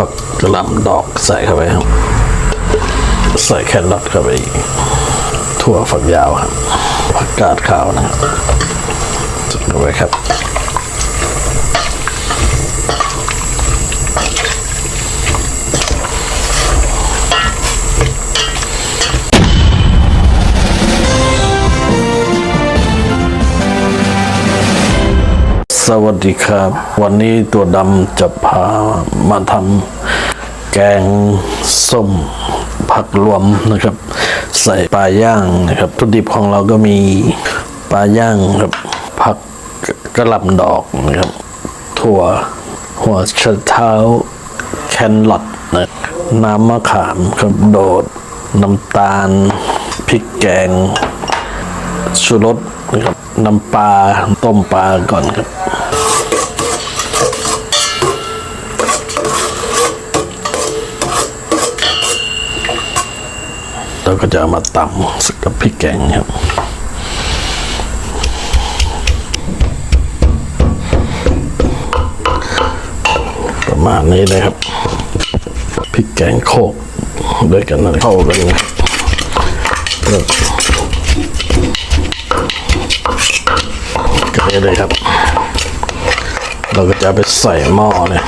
ผักกระหล่ำดอกใส่เข้าไปครับ ใส่แครอทเข้าไปอีกถั่วฝักยาวครับผักกาดขาวนะครับจุดเข้าไปครับ สวัสดีครับ วันนี้ตัวดำจะพามาทำแกงส้มผักรวมนะครับ ใส่ปลาย่างนะครับทุดิบของเราก็มีปลาย่างครับผักกระหล่ำดอกนะครับ ถั่วหัวชะเท้าแคนลอทนะน้ำมะขามครับโดด น้ำตาลพริกแกงชูรสนะครับน้ำปลาต้มปลาก่อนครับ เรา ก็จะเอามาตำสักกับพริกแกงครับประมาณนี้เลยครับพริกแกงโคกด้วยกันนะเข้ากันนะแล้วก็เลยครับ เราก็จะเอาไปใส่หม้อเนี่ย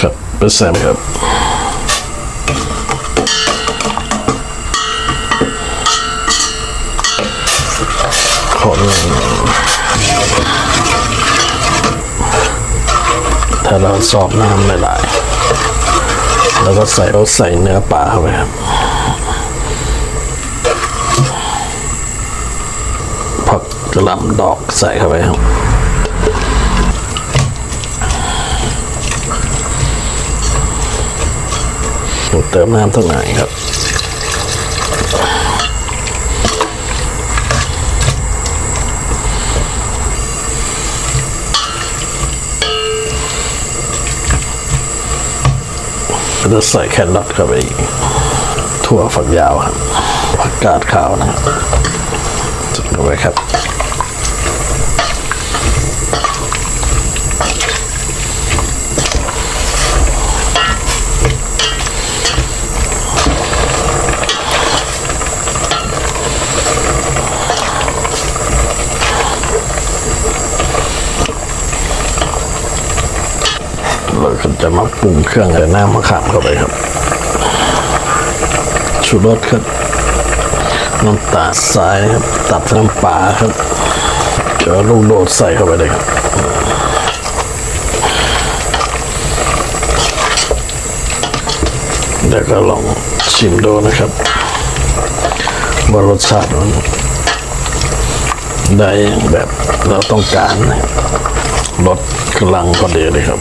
ครับไปใส่ครับ คนถ้าเราสอบน้ำไม่ได้แล้วก็ใส่เราใส่เนื้อปลาเข้าไปครับผักกระหล่ำดอกใส่เข้าไปครับ เติมน้ำตั้งไหนอยครับจะใส่แครอทเข้าไปอีกถั่วฝักยาวครับผักกาดขาวนะครับจุดเข้าไปครับ เราก็จะมาปรุงเครื่องใส่น้ำมะขามเข้าไปครับชูรสครับน้ำตาลทรายครับตัดน้ำปลาครับเจอลูกโดดใส่เข้าไปเลยครับเดี๋ยวก็ลองชิมดูนะครับว่ารสชาติมัน ได้แบบเราต้องการนะครับรสกำลังพอดีเลยครับ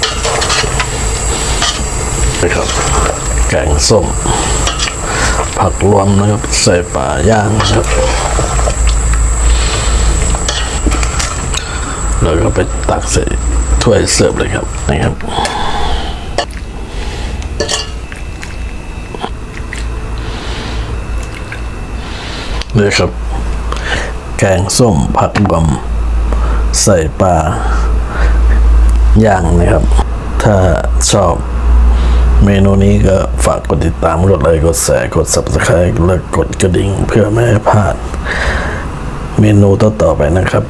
นะครับ แกงส้ม ผักรวมนะครับ ใส่ปลาย่างนะครับแล้วก็ไปตักใส่ถ้วยเสิร์ฟเลยครับนะครับนี่ครับ แกงส้มผักรวมใส่ปลาย่างนะครับ ถ้าชอบเมนูนี้ก็ฝากกดติดตามกดไลค์กดแชร์กด subscribe และกดกระดิ่ง เพื่อไม่ให้พลาด เมนูต่อๆไปนะครับ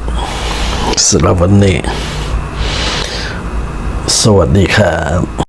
สำหรับวันนี้ สวัสดีครับ